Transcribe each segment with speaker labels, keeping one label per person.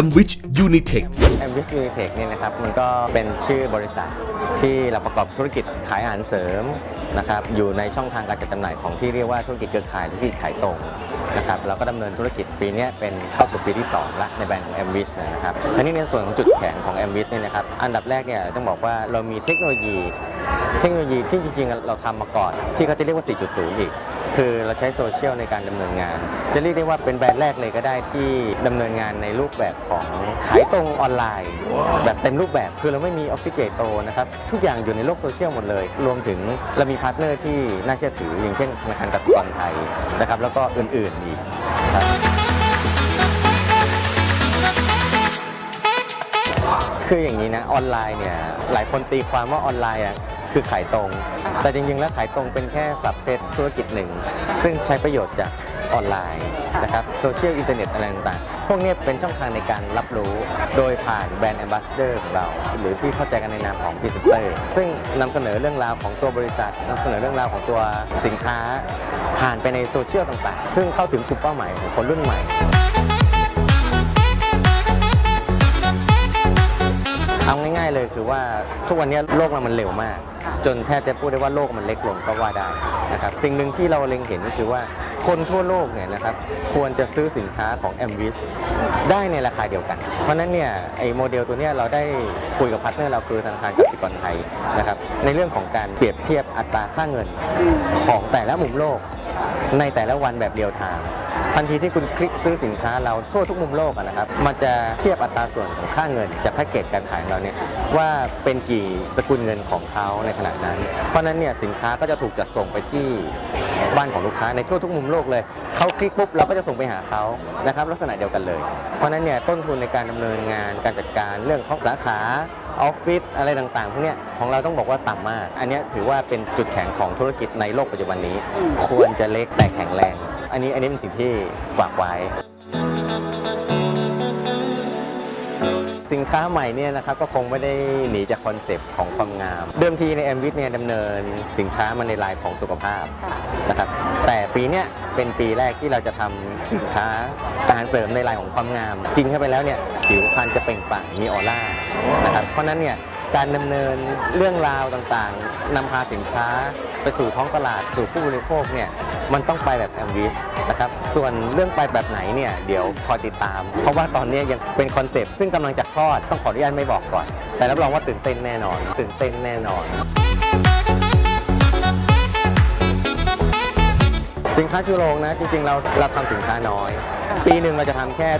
Speaker 1: Amwich Unitech
Speaker 2: แอมวิสยูนิเทคเนี่ยนะครับมันก็เป็นชื่อบริษัทที่เราประกอบธุรกิจขายอาหารเสริมนะครับอยู่ในช่องทางการจัดจำหน่ายของที่เรียกว่าธุรกิจเครือข่ายธุรกิจขายตรงนะครับเราก็ดำเนินธุรกิจปีเนี้ยเป็นเข้าสู่ปีที่2ละในแบรนด์ของ m w i s นะครับทีนี้ในส่วนของจุดแข็งของ m w i s เนี่ยนะครับอันดับแรกเนี่ยต้องบอกว่าเรามีเทคโนโลยี เทคโนโลยีที่จริงๆ เราทำมาก่อน ที่เขาจะเรียกว่า 4.0 อีก คือเราใช้โซเชียลในการดำเนินงาน จะเรียกได้ว่าเป็นแบรนด์แรกเลยก็ได้ที่ดำเนินงานในรูปแบบของขายตรงออนไลน์ แบบเต็มรูปแบบคือเราไม่มีออฟฟิศเกโตนะครับทุกอย่างอยู่ในโลกโซเชียลหมดเลย รวมถึงเรามีพาร์ทเนอร์ที่น่าเชื่อถือ อย่างเช่นธนาคารกสิกรไทยนะครับแล้วก็อื่นๆอีกครับคืออย่างนี้นะออนไลน์เนี่ยหลายคนตีความว่าออนไลน์อะ คือขายตรง แต่จริงๆ แล้วขายตรงเป็นแค่สับเซตธุรกิจหนึ่ง ซึ่งใช้ประโยชน์จากออนไลน์นะครับโซเชียลอินเทอร์เน็ตอะไรต่างๆ พวกเนี้ยเป็นช่องทางในการรับรู้ โดยผ่านแบรนด์แอมบาสเดอร์ของเรา หรือที่เข้าใจกันในนามของพรีเซนเตอร์ซึ่งนำเสนอเรื่องราวของตัวบริษัทนำเสนอเรื่องราวของตัวสินค้า ผ่านไปในโซเชียลต่างๆ ซึ่งเข้าถึงกลุ่มเป้าหมายของคนรุ่นใหม่ เอาง่ายๆเลยคือว่าทุกวันนี้โลกเรามันเร็วมาก จนแทบจะพูดได้ว่าโลกมันเล็กลงก็ว่าได้นะครับสิ่งหนึ่งที่เราเล็งเห็นก็คือว่าคนทั่วโลกเนี่ยนะครับควรจะซื้อสินค้าของ m w i s ได้ในราคาเดียวกัน เพราะฉะนั้นเนี่ยไอ้โมเดลตัวเนี้ยเราได้คุยกับพาร์ทเนอร์เราคือธนาคารกสิกรไทยนะครับในเรื่องของการเปรียบเทียบอัตราค่าเงินของแต่ละมุมโลกในแต่ละวันแบบเรียลไทม์ ทันทีที่คุณคลิกซื้อสินค้าเราทั่วทุกมุมโลกอะนะครับ มันจะเทียบอัตราส่วนของค่าเงินจากแพ็กเกจการขายของเราเนี่ยว่าเป็นกี่สกุลเงินของเขาในขณะนั้น เพราะฉะนั้นเนี่ยสินค้าก็จะถูกจัดส่งไปที่บ้านของลูกค้าในทั่วทุกมุมโลกเลย เขาคลิกปุ๊บเราก็จะส่งไปหาเขานะครับลักษณะเดียวกันเลย เพราะฉะนั้นเนี่ยต้นทุนในการดำเนินงานการจัดการเรื่องของสาขาออฟฟิศอะไรต่างๆพวกเนี้ยของเราต้องบอกว่าต่ำมาก อันเนี้ยถือว่าเป็นจุดแข็งของธุรกิจในโลกปัจจุบันนี้ ควรจะเล็กแต่แข็งแรง อันนี้อันนี้เป็นสิ่งที่ฝากไว้ สินค้าใหม่เนี่ยนะครับก็คงไม่ได้หนีจากคอนเซปต์ของความงาม เดิมทีในแอมวิทเนี่ยดำเนินสินค้ามาในลายของสุขภาพนะครับแต่ปีเนี้ยเป็นปีแรกที่เราจะทำสินค้าอาหารเสริมในลายของความงาม กินเข้าไปแล้วเนี่ยผิวพรรณจะเปล่งปลั่งมีออร่านะครับเพราะฉะนั้นเนี่ยการดำเนินเรื่องราวต่างๆนำพาสินค้า ไปสู่ท้องตลาดสู่ผู้บริโภคเนี่ยมันต้องไปแบบแอมวิสนะครับส่วนเรื่องไปแบบไหนเนี่ยเดี๋ยวคอยติดตาม เพราะว่าตอนนี้ยังเป็นคอนเซปต์ซึ่งกำลังจะคลอดต้องขออนุญาตไม่บอกก่อน แต่รับรองว่าตื่นเต้นแน่นอน ตื่นเต้นแน่นอนสินค้าชูโรงนะจริงๆเราเราทำสินค้าน้อย ปีหนึ่งเราจะทำแค่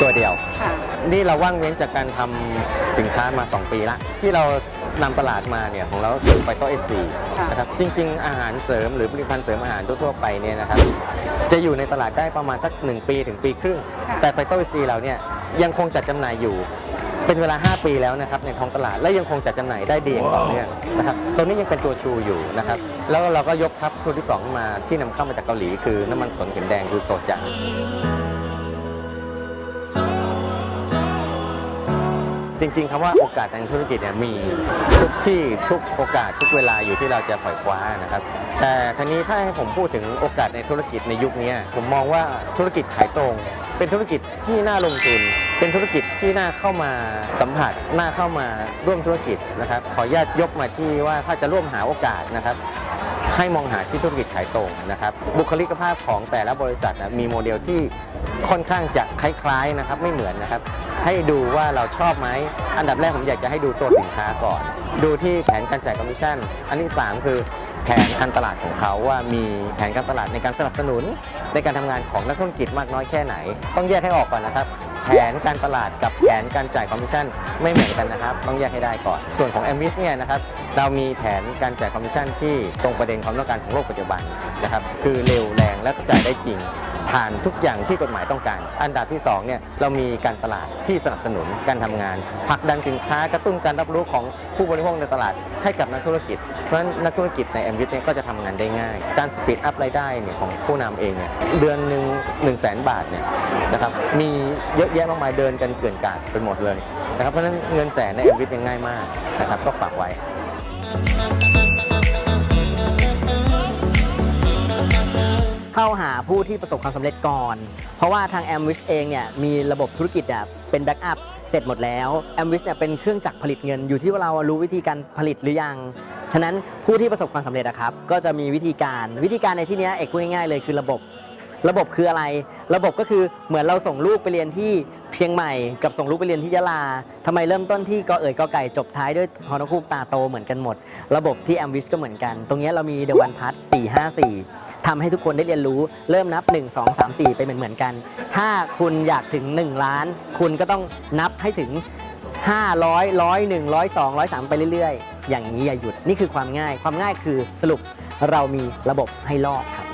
Speaker 2: ตัวเดียว
Speaker 3: ค่ะ
Speaker 2: นี่เราว่างเว้นจากการทำสินค้ามา 2 ปีละที่เรา นำตลาดมาเนี่ยของเราก็คือไฟโตเอสซี
Speaker 3: ค่ะ
Speaker 2: นะครับจริง ๆ อาหารเสริมหรือผลิตภัณฑ์เสริมอาหารทั่วๆไปเนี่ยนะครับจะอยู่ในตลาดได้ประมาณสัก 1 ปีถึงปีครึ่ง
Speaker 3: ค่ะ
Speaker 2: แต่ไฟโตเอสซีเราเนี่ยยังคงจัดจำหน่ายอยู่เป็นเวลา 5 ปีแล้วนะครับในท้องตลาดและยังคงจัดจำหน่ายได้ดีอย่างต่อเนื่องนะครับตัวนี้ยังเป็นตัวชูอยู่นะครับแล้วเราก็ยกทัพตัวที่สองมาที่นำเข้ามาจากเกาหลีคือน้ำมันสนเข็มแดงคือโซจัง จริง ๆคำว่าโอกาสทางธุรกิจเนี่ยมีทุกที่ทุกโอกาสทุกเวลาอยู่ที่เราจะปล่อยคว้านะครับ แต่ทีนี้ถ้าให้ผมพูดถึงโอกาสในธุรกิจในยุคนี้ผมมองว่าธุรกิจขายตรง เป็นธุรกิจที่น่าลงทุน เป็นธุรกิจที่น่าเข้ามาสัมผัสน่าเข้ามาร่วมธุรกิจนะครับ ขออนุญาตยกมาที่ว่าถ้าจะร่วมหาโอกาสนะครับให้มองหาที่ธุรกิจขายตรงนะครับ บุคลิกภาพของแต่ละบริษัทนะมีโมเดลที่ค่อนข้างจะคล้ายๆนะครับไม่เหมือนนะครับ ให้ดูว่าเราชอบไหม อันดับแรกผมอยากจะให้ดูตัวสินค้าก่อน ดูที่แผนการจ่ายคอมมิชชั่น อันที่ 3 คือแผนการตลาดของเขาว่ามีแผนการตลาดในการสนับสนุน ในการทำงานของนักธุรกิจมากน้อยแค่ไหน ต้องแยกให้ออกก่อนนะครับ แผนการตลาดกับแผนการจ่ายคอมมิชชั่นไม่เหมือนกันนะครับ ต้องแยกให้ได้ก่อน ส่วนของ m อ i s เนี่ยนะครับเรามีแผนการจ่ายคอมมิชชั่นที่ตรงประเด็นความต้องการของโลกปัจจุบันนะครับคือเร็วแรงและจ่ายได้จริง ผ่านทุกอย่างที่กฎหมายต้องการ อันดับที่2เนี่ยเรามีการตลาดที่สนับสนุนการทำงานผลักดันสินค้ากระตุ้นการรับรู้ของผู้บริโภคในตลาดให้กับนักธุรกิจ เพราะฉะนั้นนักธุรกิจใน m อ i s เนี่ยก็จะทำงานได้ง่าย การสปีดอัพรายได้เนี่ยของผู้นำเองเนี่ยเดือนหนึ่ง1 0 0 0 0แสนบาทเนี่ยนะครับมีเยอะแยะมากมายเดินกันเกลื่อนกลาดไปหมดเลยนะครับเพราะฉะนั้นเงินแสนใน m อ i s ยังง่ายมากนะครับก็ฝากไว้า
Speaker 4: หาผู้ที่ประสบความสำเร็จก่อน เพราะว่าทาง a m w i s h เองเนี่ยมีระบบธุรกิจอะเป็น
Speaker 1: แบ็กอัพเสร็จหมดแล้วแอมวิชเนี่ยเป็นเครื่องจักรผลิตเงินอยู่ที่ว่าเรารู้วิธีการผลิตหรือยัง ฉะนั้นผู้ที่ประสบความสำเร็จอะครับก็จะมีวิธีการวิธีการในที่นี้เอกพูดง่ายๆเลยคือระบบ ระบบคืออะไร ระบบก็คือเหมือนเราส่งลูกไปเรียนที่เชียงใหม่ กับส่งลูกไปเรียนที่ยะลาทำไมเริ่มต้นที่กอเอ๋ยกอไก่จบท้ายด้วยฮอนคูกตาโตเหมือนกันหมด ระบบที่แอมวิชก็เหมือนกัน ตรงนี้เรามีเดวันพัท4 5 4ทำให้ทุกคนได้เรียนรู้เริ่มนับ 1 2 3 4 ไปเหมือนเหมือนกัน ถ้าคุณอยากถึง 1 ล้าน คุณก็ต้องนับให้ถึง 500 100 100 200 3 ไปเรื่อยๆ อย่างนี้อย่าหยุดนี่คือความง่าย ความง่ายคือสรุปเรามีระบบให้ลอกครับ